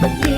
Yeah.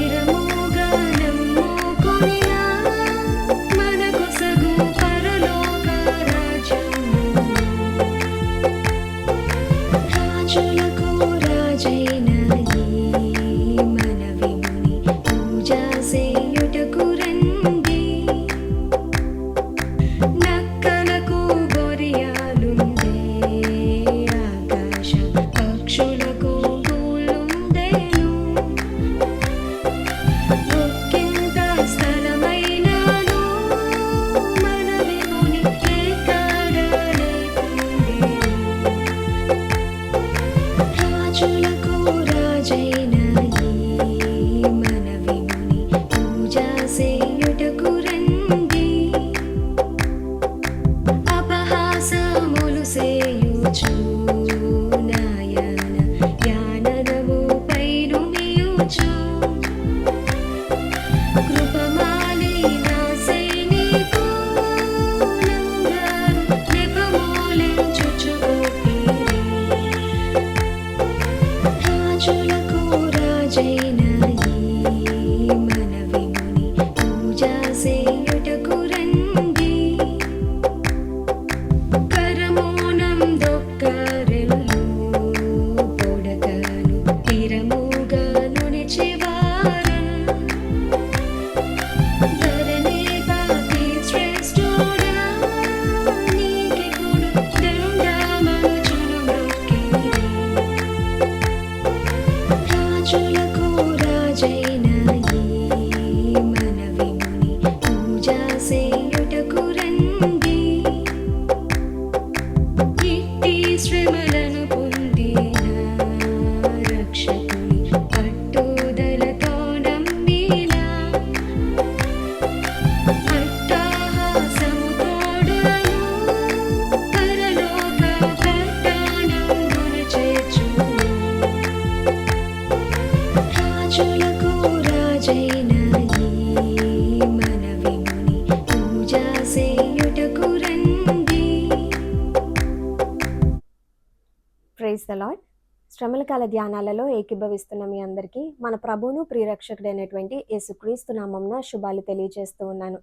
ధ్యానాలలో ఏకీభవిస్తున్న మీ అందరికీ మన ప్రభువును ప్రియరక్షకుడైనటువంటి యేసుక్రీస్తు నామంన శుభాలు తెలియజేస్తూ ఉన్నాను.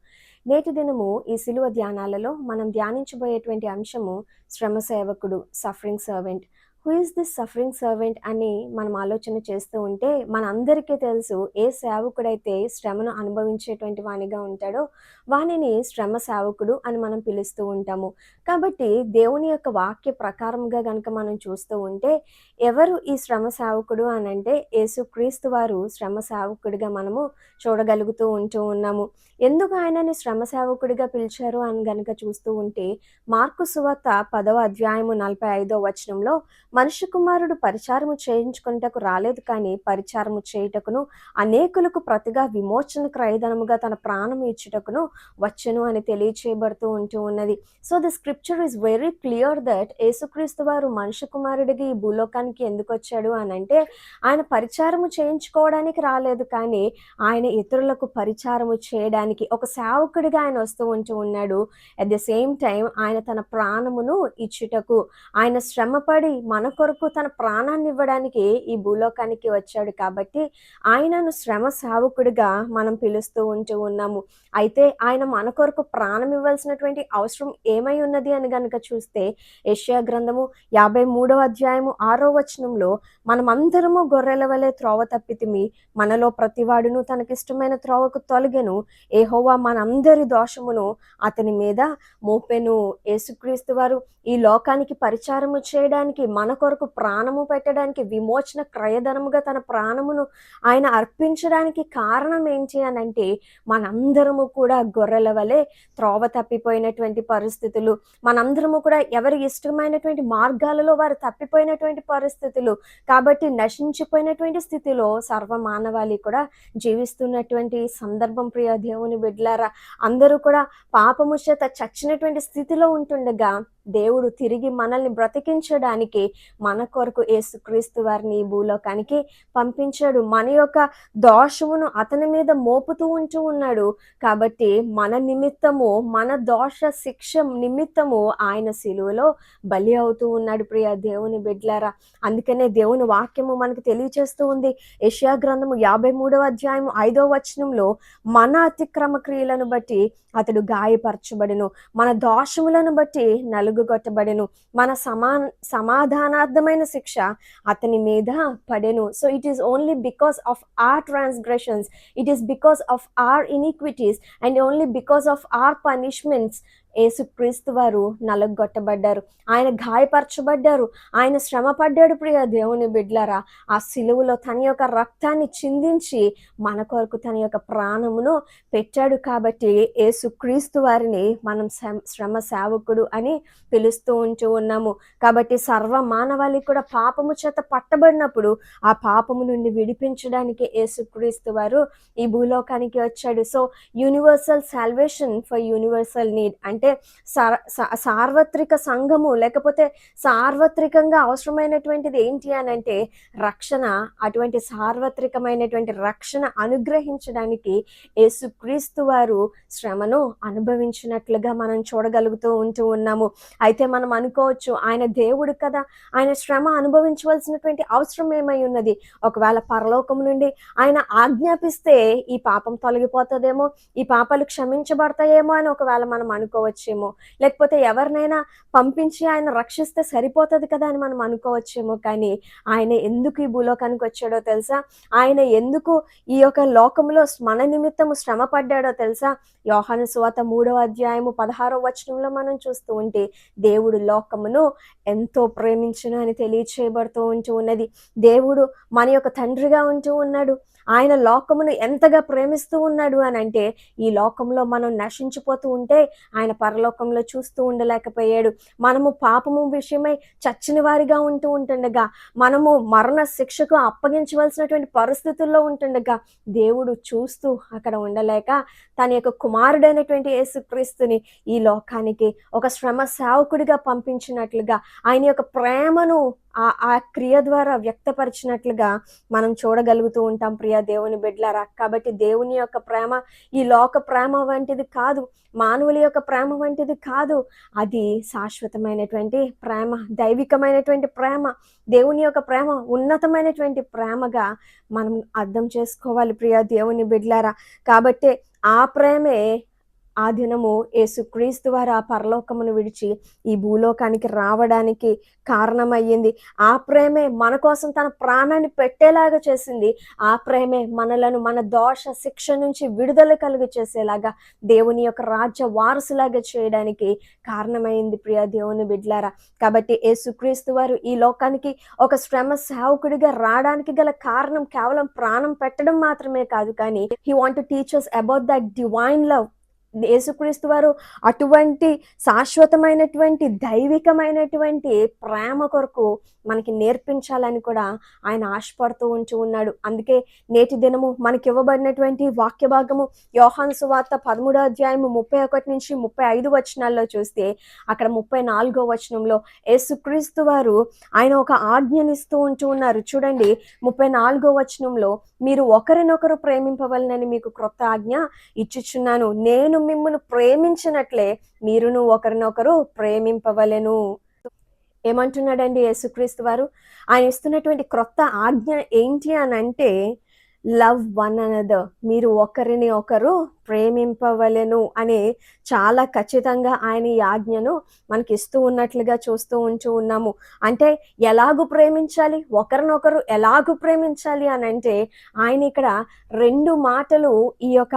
నేటి దినము ఈ సిలువ ధ్యానాలలో మనం ధ్యానించబోయేటువంటి అంశము శ్రమ సేవకుడు suffering servant. Who is this suffering servant అని మనం ఆలోచన చేస్తూ ఉంటే మన అందరికీ తెలుసు ఏ సేవకుడైతే శ్రమను అనుభవించేటువంటి వానిగా ఉంటాడో వానిని శ్రమ సేవకుడు అని మనం పిలుస్తూ ఉంటాము. కాబట్టి దేవుని యొక్క వాక్య ప్రకారంగా కనుక మనం చూస్తూ ఉంటే ఎవరు ఈ శ్రమ సేవకుడు అని అంటే యేసుక్రీస్తు వారు శ్రమ సేవకుడిగా మనము చూడగలుగుతూ ఉంటూ ఉన్నాము. ఎందుకు ఆయనని శ్రమ సేవకుడిగా పిలిచారు అని గనక చూస్తూ ఉంటే మార్కు సువార్త పదవ అధ్యాయము నలభై ఐదో వచనంలో మనుష్య కుమారుడు పరిచారము చేయించుకున్నటకు రాలేదు కానీ పరిచారము చేయుటకును అనేకులకు ప్రతిగా విమోచన క్రయధనముగా తన ప్రాణం ఇచ్చుటకును వచ్చును అని తెలియచేయబడుతూ ఉంటూ ఉన్నది. So the scripture is very clear that Yesu Kristu వారు మనుష్య కుమారుడిగా ఈ భూలోకానికి ఎందుకు వచ్చాడు అని అంటే ఆయన పరిచారము చేయించుకోవడానికి రాలేదు కానీ ఆయన ఇతరులకు పరిచారము చేయడానికి ఒక సేవకుడిగా ఆయన వస్తూ ఉంటూ ఉన్నాడు. అట్ ద సేమ్ టైం ఆయన తన ప్రాణమును ఇచ్చుటకు ఆయన శ్రమపడి మన కొరకు తన ప్రాణాన్ని ఇవ్వడానికి ఈ భూలోకానికి వచ్చాడు కాబట్టి ఆయనను శ్రమ సేవకుడిగా మనం పిలుస్తూ ఉంటూ ఉన్నాము. అయితే ఆయన మన కొరకు ప్రాణం ఇవ్వాల్సినటువంటి అవసరం ఏమై ఉన్నది అని గనుక చూస్తే యష్యా గ్రంథము యాభై మూడవ అధ్యాయము ఆరో వచనంలో మనమందరము గొర్రెల వలె త్రోవ తప్పితిమి మనలో ప్రతివాడును తనకిష్టమైన త్రోవకు తొలగెను ఏహోవా మనందరి దోషమును అతని మీద మోపెను. యేసుక్రీస్తు వారు ఈ లోకానికి పరిచారము చేయడానికి మన కొరకు ప్రాణము పెట్టడానికి విమోచన క్రయధనముగా తన ప్రాణమును ఆయన అర్పించడానికి కారణం ఏంటి అని అంటే మనందరము కూడా గొర్రెల వలె త్రోవ తప్పిపోయినటువంటి పరిస్థితులు మనందరము కూడా ఎవరి ఇష్టమైనటువంటి మార్గాలలో వారు తప్పిపోయినటువంటి పరిస్థితులు కాబట్టి నశించిపోయినటువంటి స్థితిలో సర్వ మానవాళి కూడా జీవిస్తున్నటువంటి సందర్భం ప్రియ దేవుని. బిడ్లారా అందరూ కూడా పాపముషత చచ్చినటువంటి స్థితిలో ఉంటుండగా దేవుడు తిరిగి మనల్ని బ్రతికించడానికి మన కొరకు యేసుక్రీస్తు వారిని ఈ భూలోకానికి పంపించాడు. మన యొక్క దోషమును అతని మీద మోపుతూ ఉంటూ ఉన్నాడు. కాబట్టి మన నిమిత్తము మన దోష శిక్ష నిమిత్తము ఆయన శిలువలో బలి అవుతూ ఉన్నాడు ప్రియ దేవుని బిడ్లారా. అందుకనే దేవుని వాక్యము మనకు తెలియచేస్తూ ఉంది. యషియా గ్రంథము యాభై మూడవ అధ్యాయం ఐదో వచనంలో మన అతిక్రమ క్రియలను బట్టి అతడు గాయపరచబడును. మన దోషములను బట్టి నలుగు నలుగుగొట్టబడెను మన సమా సమాధానార్థమైన శిక్ష అతని మీద పడెను. So it is only because of our transgressions it is because of our iniquities and only because of our punishments Yesu Kristu వారు నలగొట్టబడ్డారు. ఆయన గాయపరచబడ్డారు. ఆయన శ్రమ పడ్డాడు ప్రియ దేవుని బిడ్లారా. ఆ సిలువలో తన యొక్క రక్తాన్ని చిందించి మన కొరకు తన యొక్క ప్రాణమును పెట్టాడు కాబట్టి యేసుక్రీస్తు వారిని మనం శ్రమ- శ్రమ సేవకుడు అని పిలుస్తూ ఉంటూ ఉన్నాము. కాబట్టి సర్వ మానవాళి కూడా పాపము చేత పట్టబడినప్పుడు ఆ పాపము నుండి విడిపించడానికి యేసుక్రీస్తు వారు ఈ భూలోకానికి వచ్చాడు. So universal salvation for universal need అంటే సార్- సార్వత్రిక సంఘము లేకపోతే సార్వత్రికంగా అవసరమైనటువంటిది ఏంటి అని అంటే రక్షణ అటువంటి సార్వత్రికమైనటువంటి రక్షణ అనుగ్రహించడానికి యేసుక్రీస్తు వారు శ్రమను అనుభవించినట్లుగా మనం చూడగలుగుతూ ఉంటూ ఉన్నాము. అయితే మనం అనుకోవచ్చు ఆయన దేవుడు కదా ఆయన శ్రమ అనుభవించవలసినటువంటి అవసరం ఏమై ఉన్నది? ఒకవేళ పరలోకం నుండి ఆయన ఆజ్ఞాపిస్తే ఈ పాపం తొలగిపోతుందేమో ఈ పాపాలు క్షమించబడతాయేమో అని ఒకవేళ మనం అనుకోవచ్చేమో. లేకపోతే ఎవరినైనా పంపించి ఆయన రక్షిస్తే సరిపోతుంది కదా అని మనం అనుకోవచ్చేమో. కానీ ఆయన ఎందుకు ఈ భూలోకానికి వచ్చాడో తెలుసా? ఆయన ఎందుకు ఈ యొక్క లోకంలో మన నిమిత్తము శ్రమ పడ్డాడో తెలుసా? యోహాను సువాత మూడవ అధ్యాయము పదహారో వచనంలో మనం చూస్తూ ఉంటే దేవుడు లోకమును ఎంతో ప్రేమించును అని తెలియచేయబడుతూ ఉంటూ ఉన్నది. దేవుడు మన యొక్క తండ్రిగా ఉంటూ ఉన్నాడు. ఆయన లోకమును ఎంతగా ప్రేమిస్తూ ఉన్నాడు అని అంటే ఈ లోకంలో మనం నశించిపోతూ ఉంటే ఆయన పరలోకంలో చూస్తూ ఉండలేకపోయాడు. మనము పాపము విషయమై చచ్చిన వారిగా ఉంటూ ఉంటుండగా మనము మరణ శిక్షకు అప్పగించవలసినటువంటి పరిస్థితుల్లో ఉంటుండగా దేవుడు చూస్తూ అక్కడ ఉండలేక తన యొక్క కుమారుడైనటువంటి యేసుక్రీస్తుని ఈ లోకానికి ఒక శ్రమ సేవకుడిగా పంపించినట్లుగా ఆయన యొక్క ప్రేమను ఆ ఆ క్రియ ద్వారా వ్యక్తపరిచినట్లుగా మనం చూడగలుగుతూ ఉంటాం ప్రియ దేవుని బిడ్డలారా కాబట్టి దేవుని యొక్క ప్రేమ ఈ లోక ప్రేమ వంటిది కాదు మానవుల యొక్క ప్రేమ వంటిది కాదు. అది శాశ్వతమైనటువంటి ప్రేమ దైవికమైనటువంటి ప్రేమ దేవుని యొక్క ప్రేమ ఉన్నతమైనటువంటి ప్రేమగా మనం అర్థం చేసుకోవాలి ప్రియ దేవుని బిడ్డలారా కాబట్టి ఆ ప్రేమే ఆ దినము యేసుక్రీస్తు వారు ఆ పరలోకమును విడిచి ఈ భూలోకానికి రావడానికి కారణమయ్యింది. ఆ ప్రేమే మన కోసం తన ప్రాణాన్ని పెట్టేలాగా చేసింది. ఆ ప్రేమే మనలను మన దోష శిక్ష నుంచి విడుదల కలుగు చేసేలాగా దేవుని యొక్క రాజ్య వారసులాగా చేయడానికి కారణమైంది ప్రియ దేవుని బిడ్లారా. కాబట్టి యేసుక్రీస్తు వారు ఈ లోకానికి ఒక శ్రమ సేవకుడిగా రావడానికి గల కారణం కేవలం ప్రాణం పెట్టడం మాత్రమే కాదు కానీ he want teachers about that divine love Yesu Kristu వారు అటువంటి శాశ్వతమైనటువంటి దైవికమైనటువంటి ప్రేమ కొరకు మనకి నేర్పించాలని కూడా ఆయన ఆశపడుతూ ఉంటూ ఉన్నాడు. అందుకే నేటి దినము మనకి ఇవ్వబడినటువంటి వాక్య భాగము యోహాన్ సువార్త పదమూడో అధ్యాయము ముప్పై ఒకటి నుంచి ముప్పై ఐదు వచనాల్లో చూస్తే అక్కడ ముప్పై నాలుగో వచనంలో యేసుక్రీస్తు వారు ఆయన ఒక ఆజ్ఞనిస్తూ ఉంటూ ఉన్నారు. చూడండి ముప్పై నాలుగో వచనంలో మీరు ఒకరినొకరు ప్రేమింపవలనని మీకు క్రొత్త ఆజ్ఞ ఇచ్చుచున్నాను. నేను మిమ్మల్ని ప్రేమించినట్లే మీరును ఒకరినొకరు ప్రేమింపవలెను. ఏమంటున్నాడండి యేసుక్రీస్తు వారు? ఆయన ఇస్తున్నటువంటి క్రొత్త ఆజ్ఞ ఏంటి అని అంటే లవ్ వన్ అనదర్. మీరు ఒకరిని ఒకరు ప్రేమింపవలను అని చాలా ఖచ్చితంగా ఆయన ఈ ఆజ్ఞను మనకి ఇస్తూ ఉన్నట్లుగా చూస్తూ ఉంటూ ఉన్నాము. అంటే ఎలాగు ప్రేమించాలి? ఒకరినొకరు ఎలాగు ప్రేమించాలి అని అంటే ఆయన ఇక్కడ రెండు మాటలు ఈ యొక్క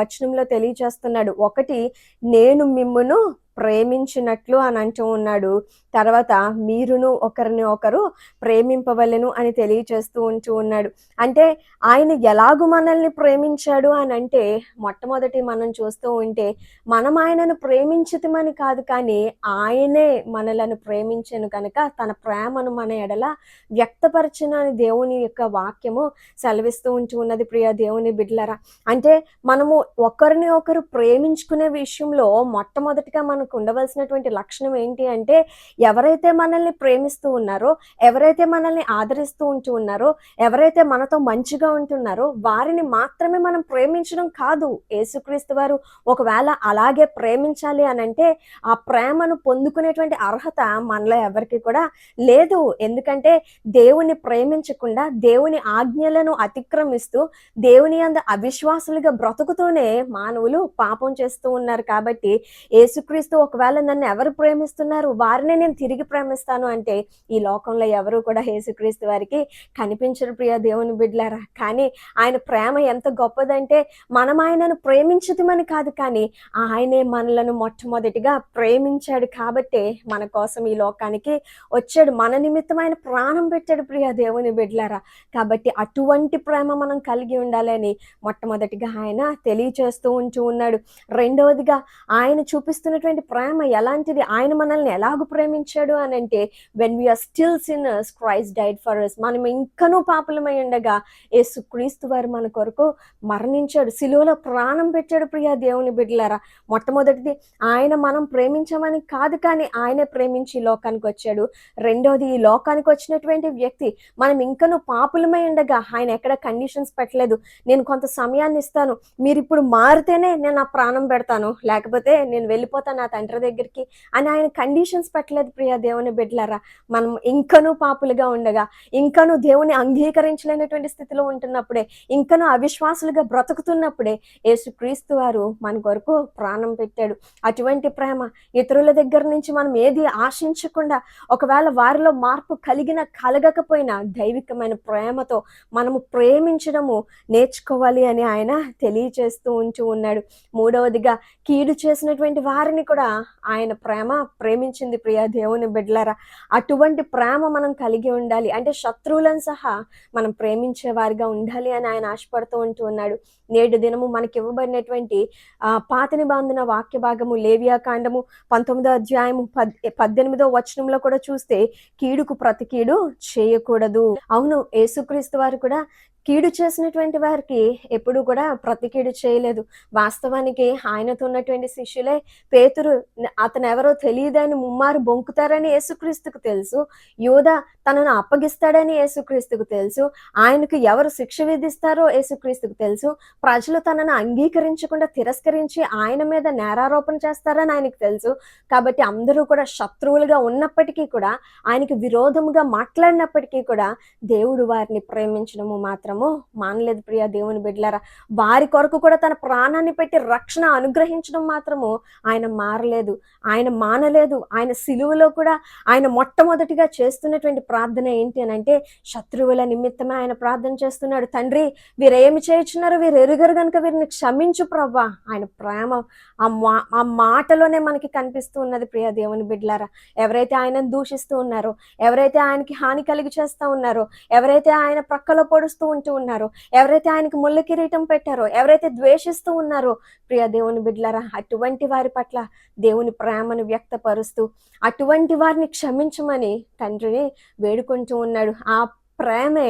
వచనంలో తెలియజేస్తున్నాడు. ఒకటి నేను మిమ్మును ప్రేమించినట్లు అని అంటూ ఉన్నాడు. తర్వాత మీరును ఒకరిని ఒకరు ప్రేమింపవలను అని తెలియచేస్తూ ఉంటూ ఉన్నాడు. అంటే ఆయన ఎలాగు మనల్ని ప్రేమించాడు అని అంటే మొట్టమొదటి మనం చూస్తూ ఉంటే మనం ఆయనను ప్రేమించుతామని కాదు కానీ ఆయనే మనలను ప్రేమించను కనుక తన ప్రేమను మన ఎడల వ్యక్తపరచిన దేవుని యొక్క వాక్యము సెలవిస్తూ ఉంటూ ఉన్నది ప్రియ దేవుని బిడ్లరా అంటే మనము ఒకరిని ఒకరు ప్రేమించుకునే విషయంలో మొట్టమొదటిగా మనం మనకు ఉండవలసినటువంటి లక్షణం ఏంటి అంటే ఎవరైతే మనల్ని ప్రేమిస్తూ ఉన్నారో ఎవరైతే మనల్ని ఆదరిస్తూ ఉంటూ ఉన్నారో ఎవరైతే మనతో మంచిగా ఉంటున్నారో వారిని మాత్రమే మనం ప్రేమించడం కాదు. యేసుక్రీస్తు వారు ఒకవేళ అలాగే ప్రేమించాలి అని అంటే ఆ ప్రేమను పొందుకునేటువంటి అర్హత మనలో ఎవరికి కూడా లేదు. ఎందుకంటే దేవుని ప్రేమించకుండా దేవుని ఆజ్ఞలను అతిక్రమిస్తూ దేవుని అంద అవిశ్వాసులుగా బ్రతుకుతూనే మానవులు పాపం చేస్తూ ఉన్నారు కాబట్టి యేసుక్రీస్తు ఒకవేళ నన్ను ఎవరు ప్రేమిస్తున్నారు? వారిని నేను తిరిగి ప్రేమిస్తాను అంటే ఈ లోకంలో ఎవరు కూడా యేసుక్రీస్తు వారికి కనిపించరు ప్రియ దేవుని బిడ్డలారా కానీ ఆయన ప్రేమ ఎంత గొప్పదంటే మనం ఆయనను ప్రేమించదమని కాదు కానీ ఆయనే మనలను మొట్టమొదటిగా ప్రేమించాడు కాబట్టే మన కోసం ఈ లోకానికి వచ్చాడు. మన నిమిత్తం ఆయన ప్రాణం పెట్టాడు ప్రియ దేవుని బిడ్డలారా కాబట్టి అటువంటి ప్రేమ మనం కలిగి ఉండాలని మొట్టమొదటిగా ఆయన తెలియచేస్తూ ఉంటూ ఉన్నాడు. రెండవదిగా ఆయన చూపిస్తున్నటువంటి ప్రేమ ఎలాంటిది ఆయన మనల్ని ఎలాగ ప్రేమించాడు అని అంటే when we are still sinners Christ died for us మనం ఇంకనూ పాపులమై ఉండగా యేసు క్రీస్తు వారు మన కొరకు మరణించాడు. సిలువలో ప్రాణం పెట్టాడు ప్రియా దేవుని బిడ్డలారా. మొట్టమొదటిది ఆయన మనం ప్రేమించమని కాదు కానీ ఆయనే ప్రేమించి ఈ లోకానికి వచ్చాడు. రెండవది ఈ లోకానికి వచ్చినటువంటి వ్యక్తి మనం ఇంకనూ పాపులమై ఉండగా ఆయన ఎక్కడ కండిషన్స్ పెట్టలేదు. నేను కొంత సమయాన్ని ఇస్తాను. మీరు ఇప్పుడు మారితేనే నేను నా ప్రాణం పెడతాను. లేకపోతే నేను వెళ్ళిపోతాను నా తండ్రి దగ్గరికి అని ఆయన కండిషన్స్ పెట్టలేదు ప్రియ దేవుని బిడ్డలారా. మనం ఇంకనూ పాపులుగా ఉండగా ఇంకనూ దేవుని అంగీకరించలేనటువంటి స్థితిలో ఉంటున్నప్పుడే ఇంకనూ అవిశ్వాసులుగా బ్రతుకుతున్నప్పుడే యేసుక్రీస్తు వారు మన కొరకు ప్రాణం పెట్టాడు. అటువంటి ప్రేమ ఇతరుల దగ్గర నుంచి మనం ఏది ఆశించకుండా ఒకవేళ వారిలో మార్పు కలిగిన కలగకపోయినా దైవికమైన ప్రేమతో మనము ప్రేమించడము నేర్చుకోవాలి అని ఆయన తెలియచేస్తూ ఉంటూ ఉన్నాడు. మూడవదిగా కీడు చేసినటువంటి వారిని కూడా ఆయన ప్రేమ ప్రేమించింది ప్రియా దేవుని బిడ్డలారా. అటువంటి ప్రేమ మనం కలిగి ఉండాలి. అంటే శత్రువులను సహా మనం ప్రేమించే వారిగా ఉండాలి అని ఆయన ఆశపడుతూ ఉంటూ ఉన్నాడు. నేటి దినము మనకి ఇవ్వబడినటువంటి ఆ పాత నిబంధన వాక్య భాగము లేవియాకాండము పంతొమ్మిదో అధ్యాయము పద్ పద్దెనిమిదో వచనంలో కూడా చూస్తే కీడుకు ప్రతి కీడు చేయకూడదు. అవును యేసుక్రీస్తు వారు కూడా కీడు చేసినటువంటి వారికి ఎప్పుడు కూడా ప్రతి కీడు చేయలేదు. వాస్తవానికి ఆయనతో ఉన్నటువంటి శిష్యులే పేతురు అతను ఎవరో తెలియదని ముమ్మారు బొంకుతారని యేసుక్రీస్తుకు తెలుసు. యోధ తనను అప్పగిస్తాడని యేసుక్రీస్తుకు తెలుసు. ఆయనకు ఎవరు శిక్ష విధిస్తారో యేసుక్రీస్తుకు తెలుసు. ప్రజలు తనను అంగీకరించకుండా తిరస్కరించి ఆయన మీద నేరారోపణ చేస్తారని ఆయనకు తెలుసు. కాబట్టి అందరూ కూడా శత్రువులుగా ఉన్నప్పటికీ కూడా ఆయనకి విరోధముగా మాట్లాడినప్పటికీ కూడా దేవుడు వారిని ప్రేమించడము మాత్రం మాత్రము మానలేదు ప్రియ దేవుని బిడ్డలారా. వారి కొరకు కూడా తన ప్రాణాన్ని పెట్టి రక్షణ అనుగ్రహించడం మాత్రము ఆయన మారలేదు ఆయన మానలేదు ఆయన సిలువలో కూడా ఆయన మొట్టమొదటిగా చేస్తున్నటువంటి ప్రార్థన ఏంటి అని అంటే శత్రువుల నిమిత్తమే ఆయన ప్రార్థన చేస్తున్నాడు. తండ్రి వీరేమి చేయుచున్నారు? వీరు ఎరుగరు కనుక వీరిని క్షమించు ప్రవ్వా. ఆయన ప్రేమ ఆ మా ఆ మాటలోనే మనకి కనిపిస్తూ ఉన్నది ప్రియ దేవుని బిడ్డలారా. ఎవరైతే ఆయనను దూషిస్తూ ఉన్నారో ఎవరైతే ఆయనకి హాని కలిగి చేస్తూ ఉన్నారో ఎవరైతే ఆయన ప్రక్కలో పొడుస్తూ ఉంటూ ఉన్నారో. ఎవరైతే ఆయనకు ముళ్ళ కిరీటం పెట్టారో ఎవరైతే ద్వేషిస్తూ ఉన్నారో ప్రియ దేవుని బిడ్లరా అటువంటి వారి పట్ల దేవుని ప్రేమను వ్యక్తపరుస్తూ అటువంటి వారిని క్షమించమని తండ్రిని వేడుకుంటూ ఉన్నాడు. ఆ ప్రేమే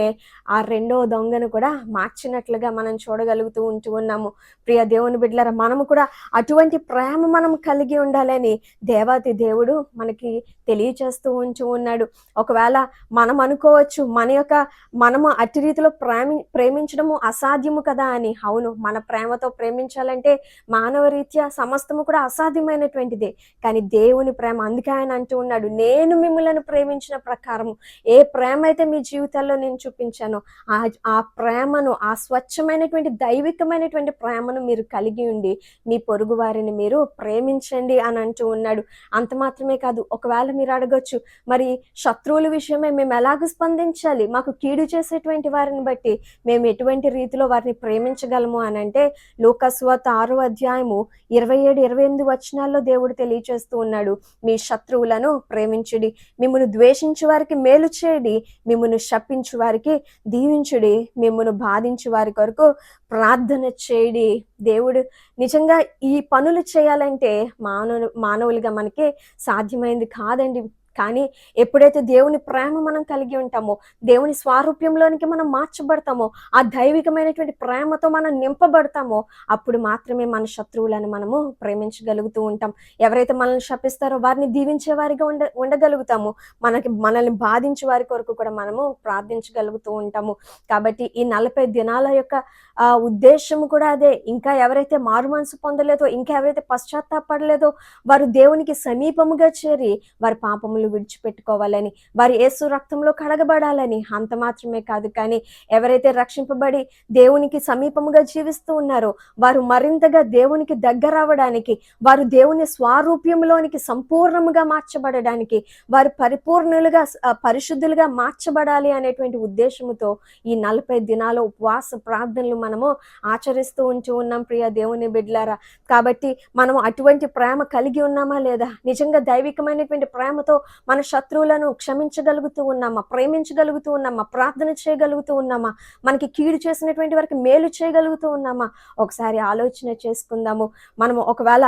ఆ రెండో దొంగను కూడా మార్చినట్లుగా మనం చూడగలుగుతూ ఉంటూ ఉన్నాము. ప్రియ దేవుని బిడ్డలరా మనము కూడా అటువంటి ప్రేమ మనం కలిగి ఉండాలని దేవాతి దేవుడు మనకి తెలియచేస్తూ ఉంటూ ఉన్నాడు. ఒకవేళ మనం అనుకోవచ్చు మన యొక్క మనము అట్టి రీతిలో ప్రేమి ప్రేమించడము అసాధ్యము కదా అని. అవును మన ప్రేమతో ప్రేమించాలంటే మానవ రీత్యా సమస్తము కూడా అసాధ్యమైనటువంటిదే. కానీ దేవుని ప్రేమ అందుకే ఆయన అంటూ ఉన్నాడు నేను మిమ్మల్ని ప్రేమించిన ప్రకారము. ఏ ప్రేమ అయితే మీ జీవితం జీవితాల్లో నేను చూపించాను. ఆ ఆ ప్రేమను ఆ స్వచ్ఛమైనటువంటి దైవికమైనటువంటి ప్రేమను మీరు కలిగి ఉండి మీ పొరుగు వారిని మీరు ప్రేమించండి అని అంటూ ఉన్నాడు. అంత మాత్రమే కాదు ఒకవేళ మీరు అడగొచ్చు మరి శత్రువుల విషయమే మేము ఎలాగ స్పందించాలి? మాకు కీడు చేసేటువంటి వారిని బట్టి మేము ఎటువంటి రీతిలో వారిని ప్రేమించగలము అని అంటే లోకస్వత ఆరో అధ్యాయము ఇరవై ఏడు ఇరవై ఎనిమిది వచనాల్లో దేవుడు తెలియచేస్తూ ఉన్నాడు మీ శత్రువులను ప్రేమించుడి మిమ్మల్ని ద్వేషించే వారికి మేలు చేయడి మిమ్మల్ని శపించు వారికి దీవించుడి మిమ్మల్ని బాధించు వారి కొరకు ప్రార్థన చేయడి. దేవుడు నిజంగా ఈ పనులు చేయాలంటే మానవు మానవులుగా మనకి సాధ్యమైంది కాదండి. కానీ ఎప్పుడైతే దేవుని ప్రేమ మనం కలిగి ఉంటామో దేవుని స్వారూప్యంలోనికి మనం మార్చబడతామో ఆ దైవికమైనటువంటి ప్రేమతో మనం నింపబడతామో అప్పుడు మాత్రమే మన శత్రువులను మనము ప్రేమించగలుగుతూ ఉంటాం. ఎవరైతే మనల్ని శపిస్తారో వారిని దీవించే వారిగా ఉండ ఉండగలుగుతాము మనకి మనల్ని బాధించే వారి కొరకు కూడా మనము ప్రార్థించగలుగుతూ ఉంటాము. కాబట్టి ఈ నలభై దినాల యొక్క ఆ ఉద్దేశము కూడా అదే. ఇంకా ఎవరైతే మారు మనసు పొందలేదో ఇంకా ఎవరైతే పశ్చాత్తాపడలేదో వారు దేవునికి సమీపముగా చేరి వారి పాపములు విడిచిపెట్టుకోవాలని వారి యేసు రక్తంలో కడగబడాలని అంత మాత్రమే కాదు. కానీ ఎవరైతే రక్షింపబడి దేవునికి సమీపముగా జీవిస్తూ ఉన్నారో వారు మరింతగా దేవునికి దగ్గర అవ్వడానికి వారు దేవుని స్వారూప్యంలోనికి సంపూర్ణముగా మార్చబడడానికి వారు పరిపూర్ణులుగా పరిశుద్ధులుగా మార్చబడాలి అనేటువంటి ఉద్దేశముతో ఈ నలభై దినాల ఉపవాస ప్రార్థనలు మనము ఆచరిస్తూ ఉంటూ ఉన్నాం ప్రియ దేవుని బిడ్లారా. కాబట్టి మనం అటువంటి ప్రేమ కలిగి ఉన్నామా లేదా? నిజంగా దైవికమైనటువంటి ప్రేమతో మన శత్రువులను క్షమించగలుగుతూ ఉన్నామా? ప్రేమించగలుగుతూ ఉన్నామా? ప్రార్థన చేయగలుగుతూ ఉన్నామా? మనకి కీడు చేసినటువంటి వారికి మేలు చేయగలుగుతూ ఉన్నామా? ఒకసారి ఆలోచన చేసుకుందాము. మనము ఒకవేళ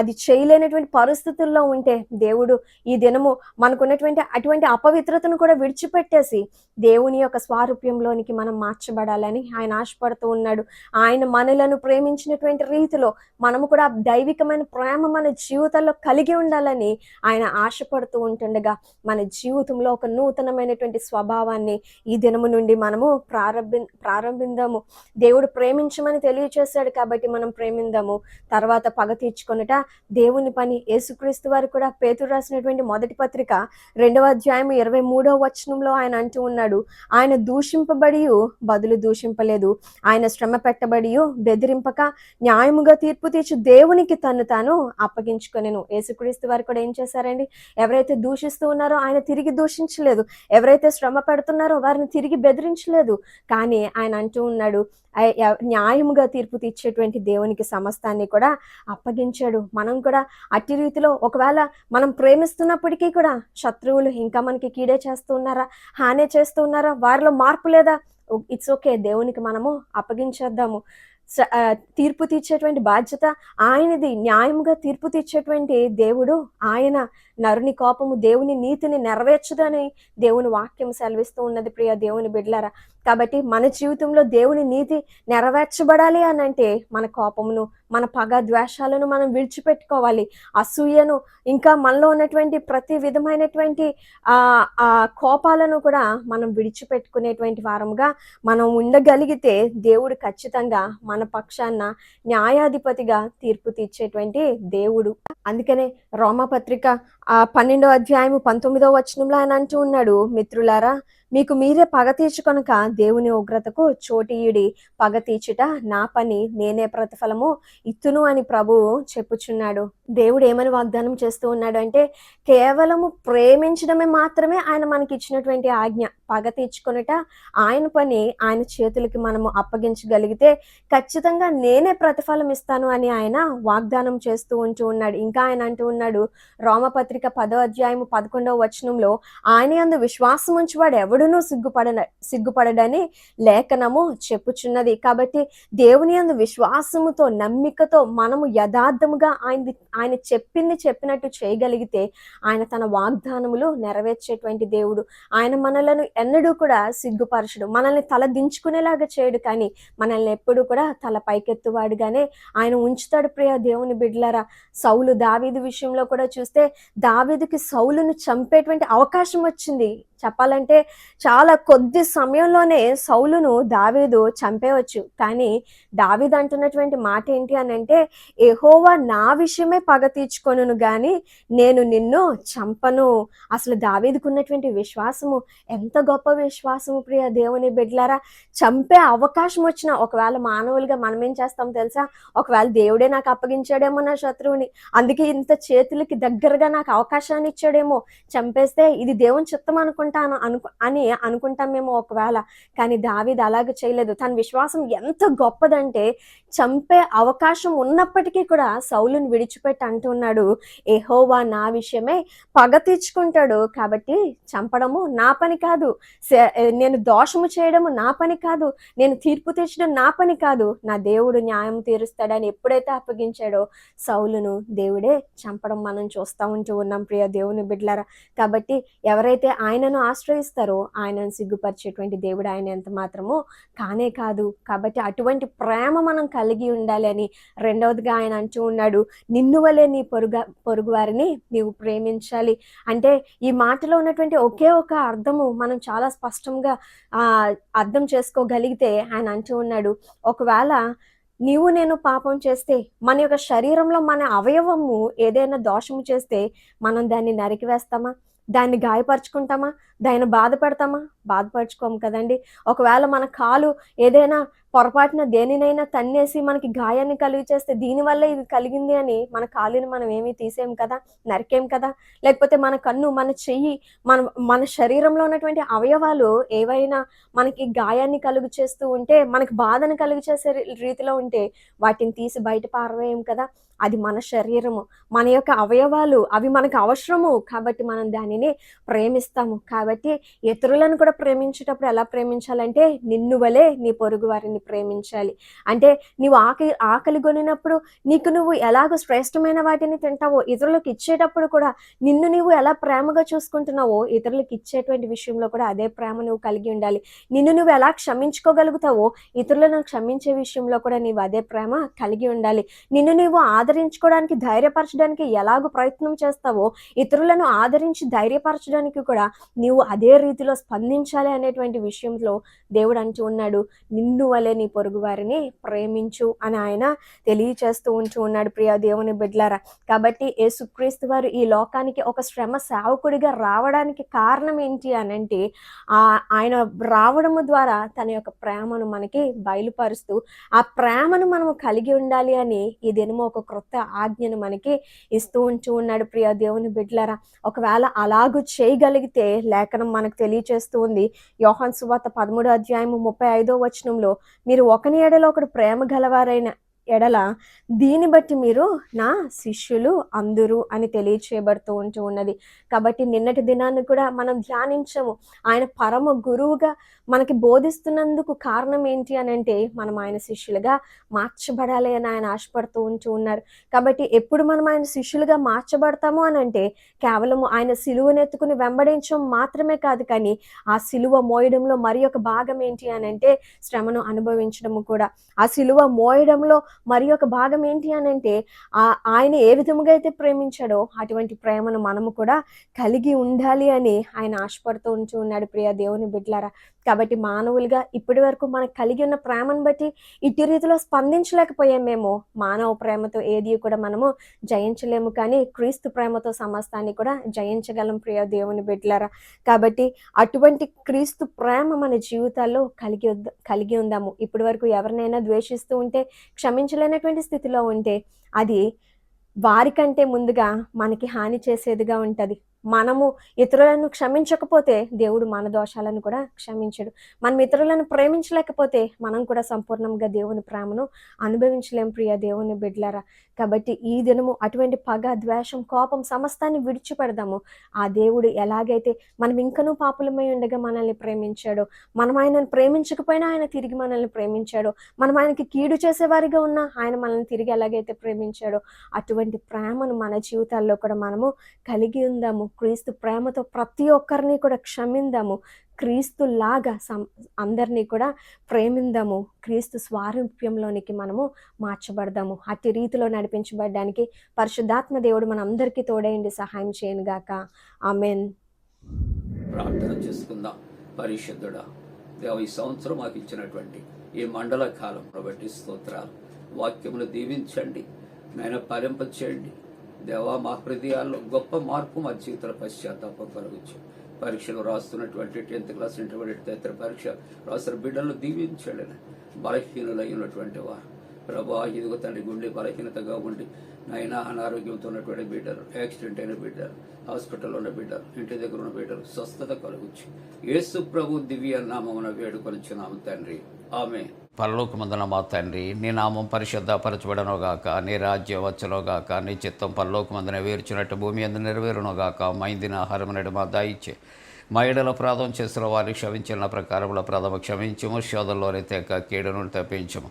అది చేయలేనటువంటి పరిస్థితుల్లో ఉంటే దేవుడు ఈ దినము మనకున్నటువంటి అటువంటి అపవిత్రతను కూడా విడిచిపెట్టేసి దేవుని యొక్క స్వారూప్యంలోనికి మనం మార్చబడాలని ఆయన ఆశపడుతూ ఉన్నాడు. ఆయన మనలను ప్రేమించినటువంటి రీతిలో మనము కూడా దైవికమైన ప్రేమ మన జీవితాల్లో కలిగి ఉండాలని ఆయన ఆశపడుతూ ఉంటుండగా మన జీవితంలో ఒక నూతనమైనటువంటి స్వభావాన్ని ఈ దినము నుండి మనము ప్రారంభి ప్రారంభిందాము. దేవుడు ప్రేమించమని తెలియచేశాడు కాబట్టి మనం ప్రేమిందాము. తర్వాత పగ తీర్చుకొనుట దేవుని పని యేసుక్రీస్తు వారు కూడా పేతురు రాసినటువంటి మొదటి పత్రిక రెండవ అధ్యాయం ఇరవై మూడవ వచనంలో ఆయన అంటూ ఉన్నాడు ఆయన దూషింపబడి బదులు దూషింపలేదు. ఆయన శ్రమ పెట్టబడి బెదిరింపక న్యాయముగా తీర్పు తీర్చి దేవునికి తను తాను అప్పగించుకొనెను. యేసుక్రీస్తు వారు కూడా ఏం చేశారండి? ఎవరైతే దూషిస్తూ ఉన్నారో ఆయన తిరిగి దూషించలేదు. ఎవరైతే శ్రమ పెడుతున్నారో వారిని తిరిగి బెదిరించలేదు. కానీ ఆయన అంటూ ఉన్నాడు న్యాయముగా తీర్పు తీర్చేటువంటి దేవునికి సమస్తాన్ని కూడా అప్పగించాడు. మనం కూడా అట్టి రీతిలో ఒకవేళ మనం ప్రేమిస్తున్నప్పటికీ కూడా శత్రువులు ఇంకా మనకి కీడే చేస్తూ ఉన్నారా? హానే చేస్తూ ఉన్నారా? వారిలో మార్పు లేదా? ఇట్స్ ఓకే దేవునికి మనము అప్పగించేద్దాము. తీర్పు తీర్చేటువంటి బాధ్యత ఆయనది. న్యాయముగా తీర్పు తీర్చేటువంటి దేవుడు ఆయన నరుని కోపము దేవుని నీతిని నెరవేర్చదని దేవుని వాక్యం సెలవిస్తూ ఉన్నది ప్రియ దేవుని బిడ్లరా కాబట్టి మన జీవితంలో దేవుని నీతి నెరవేర్చబడాలి అని అంటే మన కోపమును మన పగ ద్వేషాలను మనం విడిచిపెట్టుకోవాలి. అసూయను ఇంకా మనలో ఉన్నటువంటి ప్రతి విధమైనటువంటి ఆ ఆ కోపాలను కూడా మనం విడిచిపెట్టుకునేటువంటి వారంగా మనం ఉండగలిగితే దేవుడు ఖచ్చితంగా మన పక్షాన న్యాయాధిపతిగా తీర్పు తీర్చేటువంటి దేవుడు. అందుకనే రోమపత్రిక ఆ పన్నెండో అధ్యాయము పంతొమ్మిదో వచనంలో ఆయన అంటూ ఉన్నాడు మిత్రులారా మీకు మీరే పగ తీర్చుకొనక దేవుని ఉగ్రతకు చోటీయుడి పగ తీర్చుట నా పని నేనే ప్రతిఫలము ఇత్తును అని ప్రభువు చెప్పుచున్నాడు. దేవుడు ఏమని వాగ్దానం చేస్తూ ఉన్నాడు అంటే కేవలము ప్రేమించడమే మాత్రమే ఆయన మనకి ఇచ్చినటువంటి ఆజ్ఞ. పగ తీర్చుకొనుట ఆయన పని ఆయన చేతులకి మనము అప్పగించగలిగితే ఖచ్చితంగా నేనే ప్రతిఫలం ఇస్తాను అని ఆయన వాగ్దానం చేస్తూ ఉంటూ ఉన్నాడు. ఇంకా ఆయన అంటూ ఉన్నాడు రోమపత్రిక పదో అధ్యాయము పదకొండవ వచనంలో ఆయన అందు విశ్వాసం ఉంచివాడు ఎవడునూ సిగ్గుపడ సిగ్గుపడడని లేఖనము చెప్పుచున్నది. కాబట్టి దేవుని అందు విశ్వాసముతో నమ్మికతో మనము యథార్థముగా ఆయన ఆయన చెప్పింది చెప్పినట్టు చేయగలిగితే ఆయన తన వాగ్దానములు నెరవేర్చేటువంటి దేవుడు. ఆయన మనలను ఎన్నడూ కూడా సిగ్గుపరచడు. మనల్ని తల దించుకునేలాగా చేయడు కానీ మనల్ని ఎప్పుడూ కూడా తల పైకెత్తువాడుగానే ఆయన ఉంచుతాడు ప్రియ దేవుని బిడ్లరా సౌలు దావీదు విషయంలో కూడా చూస్తే దావీదుకి సౌలును చంపేటువంటి అవకాశం వచ్చింది. చెప్పాలంటే చాలా కొద్ది సమయంలోనే సౌలును దావీదు చంపేవచ్చు కానీ దావీదు అంటున్నటువంటి మాట ఏంటి అని అంటే ఎహోవా నా విషయమే పగ తీర్చుకొనును గాని నేను నిన్ను చంపను. అసలు దావీదుకు ఉన్నటువంటి విశ్వాసము ఎంత గొప్ప విశ్వాసము ప్రియ దేవుని బిడ్డలారా. చంపే అవకాశం వచ్చిన ఒకవేళ మానవులుగా మనం ఏం చేస్తాం తెలుసా? ఒకవేళ దేవుడే నాకు అప్పగించాడేమో నా శత్రువుని. అందుకే ఇంత చేతులకి దగ్గరగా నాకు అవకాశాన్ని ఇచ్చాడేమో. చంపేస్తే ఇది దేవుని చిత్తం అనుకుంటాను అనుకు అని అనుకుంటామేమో ఒకవేళ. కానీ దావీది అలాగ చేయలేదు. తన విశ్వాసం ఎంత గొప్పదంటే చంపే అవకాశం ఉన్నప్పటికీ కూడా సౌలుని విడిచిపెట్టి అంటున్నాడు. ఎహోవా నా విషయమే పగ తీర్చుకుంటాడు. కాబట్టి చంపడము నా పని కాదు. నేను దోషము చేయడము నా పని కాదు. నేను తీర్పు తీర్చడం నా పని కాదు. నా దేవుడు న్యాయం తీరుస్తాడని ఎప్పుడైతే అప్పగించాడో సౌలును దేవుడే చంపడం మనం చూస్తూ ఉంటూ ఉన్నాం ప్రియ దేవుని బిడ్డలారా. కాబట్టి ఎవరైతే ఆయనను ఆశ్రయిస్తారో ఆయనను సిగ్గుపరిచేటువంటి దేవుడు ఆయన ఎంత మాత్రమో కానే కాదు. కాబట్టి అటువంటి ప్రేమ మనం కలిగి ఉండాలి అని రెండవదిగా ఆయన అంటూ ఉన్నాడు. నిన్ను వలే నీ పొరుగు పొరుగువారిని నీవు ప్రేమించాలి. అంటే ఈ మాటలో ఉన్నటువంటి ఒకే ఒక అర్థము మనం చాలా స్పష్టంగా ఆ అర్థం చేసుకోగలిగితే ఆయన అంటూ ఉన్నాడు ఒకవేళ నీవు నేను పాపం చేస్తే మన యొక్క శరీరంలో మన అవయవము ఏదైనా దోషము చేస్తే మనం దాన్ని నరికివేస్తామా దాన్ని గాయపరుచుకుంటామా? దాన్ని బాధపడతామా? బాధపరచుకోము కదండి. ఒకవేళ మన కాలు ఏదైనా పొరపాటున దేనినైనా తన్నేసి మనకి గాయాన్ని కలిగి చేస్తే దీనివల్ల ఇది కలిగింది అని మన కాలుని మనం ఏమీ తీసేం కదా? నరికేం కదా? లేకపోతే మన కన్ను మన చెయ్యి మన మన శరీరంలో ఉన్నటువంటి అవయవాలు ఏవైనా మనకి గాయాన్ని కలుగు చేస్తూ ఉంటే మనకి బాధను కలుగు చేసే రీతిలో ఉంటే వాటిని తీసి బయట పారవేయం కదా? అది మన శరీరము. మన యొక్క అవయవాలు అవి మనకు అవసరము కాబట్టి మనం దానిని ప్రేమిస్తాము. కాబట్టి ఇతరులను కూడా ప్రేమించేటప్పుడు ఎలా ప్రేమించాలంటే నిన్ను వలే నీ పొరుగు వారిని ప్రేమించాలి. అంటే నీవు ఆకలి ఆకలి కొనినప్పుడు నీకు నువ్వు ఎలాగో శ్రేష్టమైన వాటిని తింటావో ఇతరులకు ఇచ్చేటప్పుడు కూడా నిన్ను నీవు ఎలా ప్రేమగా చూసుకుంటున్నావో ఇతరులకు ఇచ్చేటువంటి విషయంలో కూడా అదే ప్రేమ నువ్వు కలిగి ఉండాలి. నిన్ను నువ్వు ఎలా క్షమించుకోగలుగుతావో ఇతరులను క్షమించే విషయంలో కూడా నీవు అదే ప్రేమ కలిగి ఉండాలి. నిన్ను నువ్వు ఆదరించుకోవడానికి ధైర్యపరచడానికి ఎలాగో ప్రయత్నం చేస్తావో ఇతరులను ఆదరించి ధైర్యపరచడానికి కూడా నీవు అదే రీతిలో స్పందించాలి అనేటువంటి విషయంలో దేవుడు అంటూ ఉన్నాడు. నిన్ను వలె నీ పొరుగు వారిని ప్రేమించు అని ఆయన తెలియచేస్తూ ఉంటూ ఉన్నాడు ప్రియా దేవుని బిడ్లారా. కాబట్టి యేసుక్రీస్తు వారు ఈ లోకానికి ఒక శ్రమ సేవకుడిగా రావడానికి కారణం ఏంటి అనంటే ఆ ఆయన రావడము ద్వారా తన యొక్క ప్రేమను మనకి బయలుపరుస్తూ ఆ ప్రేమను మనం కలిగి ఉండాలి అని ఈ దినము ఒక క్రొత్త ఆజ్ఞను మనకి ఇస్తూ ఉంటూ ఉన్నాడు ప్రియ దేవుని బిడ్డలారా ఒకవేళ అలాగూ చేయగలిగితే లేఖనం మనకు తెలియచేస్తూ ఉంది. యోహన్ సువార్త పదమూడో అధ్యాయము ముప్పై ఐదో వచనంలో మీరు ఒకని ఎడలో ఒకడు ప్రేమ గలవారైన ఎడల దీన్ని బట్టి మీరు నా శిష్యులు అందరూ అని తెలియచేయబడుతూ ఉంటూ ఉన్నది. కాబట్టి నిన్నటి దినాన్ని కూడా మనం ధ్యానించము. ఆయన పరమ గురువుగా మనకి బోధిస్తున్నందుకు కారణం ఏంటి అని అంటే మనం ఆయన శిష్యులుగా మార్చబడాలి అని ఆయన ఆశపడుతూ ఉంటూ ఉన్నారు. కాబట్టి ఎప్పుడు మనం ఆయన శిష్యులుగా మార్చబడతాము అని అంటే కేవలం ఆయన సిలువనెత్తుకుని వెంబడించడం మాత్రమే కాదు కానీ ఆ సిలువ మోయడంలో మరి ఒక భాగం ఏంటి అని అంటే శ్రమను అనుభవించడము కూడా. ఆ సిలువ మోయడంలో మరి ఒక భాగం ఏంటి అని అంటే ఆ ఆయన ఏ విధముగా అయితే ప్రేమించాడో అటువంటి ప్రేమను మనము కూడా కలిగి ఉండాలి అని ఆయన ఆశపడుతూ ఉంటూ ఉన్నాడు. ప్రియ దేవుని బిడ్డలారా కాబట్టి మానవులుగా ఇప్పటి వరకు మనకు కలిగి ఉన్న ప్రేమను బట్టి ఇటు రీతిలో స్పందించలేకపోయామేమో మానవ ప్రేమతో ఏది కూడా మనము జయించలేము కానీ క్రీస్తు ప్రేమతో సమస్తాన్ని కూడా జయించగలం ప్రియ దేవుని బిడ్డలారా. కాబట్టి అటువంటి క్రీస్తు ప్రేమ మన జీవితాల్లో కలిగి కలిగి ఉందాము. ఇప్పటి వరకు ఎవరినైనా ద్వేషిస్తూ ఉంటే క్షమించలేనటువంటి స్థితిలో ఉంటే అది వారికంటే ముందుగా మనకి హాని చేసేదిగా ఉంటుంది. మనము ఇతరులను క్షమించకపోతే దేవుడు మన దోషాలను కూడా క్షమించడు. మనం ఇతరులను ప్రేమించలేకపోతే మనం కూడా సంపూర్ణంగా దేవుని ప్రేమను అనుభవించలేం ప్రియ దేవుని బిడ్లారా. కాబట్టి ఈ దినము అటువంటి పగ ద్వేషం కోపం సమస్తాన్ని విడిచిపెడదాము. ఆ దేవుడు ఎలాగైతే మనం ఇంకనూ పాపులమై ఉండగా మనల్ని ప్రేమించాడో మనం ఆయనను ప్రేమించకపోయినా ఆయన తిరిగి మనల్ని ప్రేమించాడో మనం ఆయనకి కీడు చేసేవారిగా ఉన్నా ఆయన మనల్ని తిరిగి ఎలాగైతే ప్రేమించాడో అటువంటి ప్రేమను మన జీవితాల్లో కూడా మనము కలిగి ఉందాము. క్రీస్తు ప్రేమతో ప్రతి ఒక్కరిని కూడా క్షమిందాము. క్రీస్తు లాగా సం అందరినీ కూడా ప్రేమిందాము. క్రీస్తు స్వారూప్యంలోనికి మనము మార్చబడదాము. అతి రీతిలో నడిపించబడడానికి పరిశుద్ధాత్మ దేవుడు మన అందరికీ తోడేయండి సహాయం చేయను గాక. ఆమెన్. ప్రార్థన చేసుకుందాం. పరిశుద్ధుడా దేవ ఈ సంవత్సరం మాకు ఇచ్చినటువంటి ఈ మండల కాలం బట్టి స్తోత్రాలు. వాక్యములు దీవించండి. నేను పరింప చేయండి. దేవా మా హృదయాల్లో గొప్ప మార్పు మా జీవితాల పశ్చాత్తాపం కలుగుచ్చు. పరీక్షలు రాస్తున్నటువంటి టెన్త్ క్లాస్ ఇంటర్మీడియట్ తదితర పరీక్ష రాస్తున్న బిడ్డలను దీవించండి బలహీనులైనటువంటి వారు. ప్రభా ఇదిగో తండ్రి గుండె బలహీనతగా ఉండి నాయన అనారోగ్యంతో ఉన్నటువంటి బిడ్డలు యాక్సిడెంట్ అయిన బిడ్డలు హాస్పిటల్లో ఉన్న బిడ్డలు ఇంటి దగ్గర ఉన్న బిడ్డలు స్వస్థత కలుగుచ్చు. యేసు ప్రభు దివ్య నామమున వేడుకొనిచున్నాము తండ్రి. ఆమె పరలోకమందున మా తండ్రి నీ నామం పరిశుద్ధపరచబడను గాక నీ రాజ్యం వచ్చును గాక నీ చిత్తం పరలోకమందున వేర్చినట్టు భూమి అందు నెరవేరునుగాక మైందిన ఆహారమునడు మా దాయిచ్చే. మా ఎడల ప్రాధం చేసిన వారిని క్షమించిన ప్రకారముల ప్రథమ క్షమించము శోధంలోని తెక కీడును తప్పించము.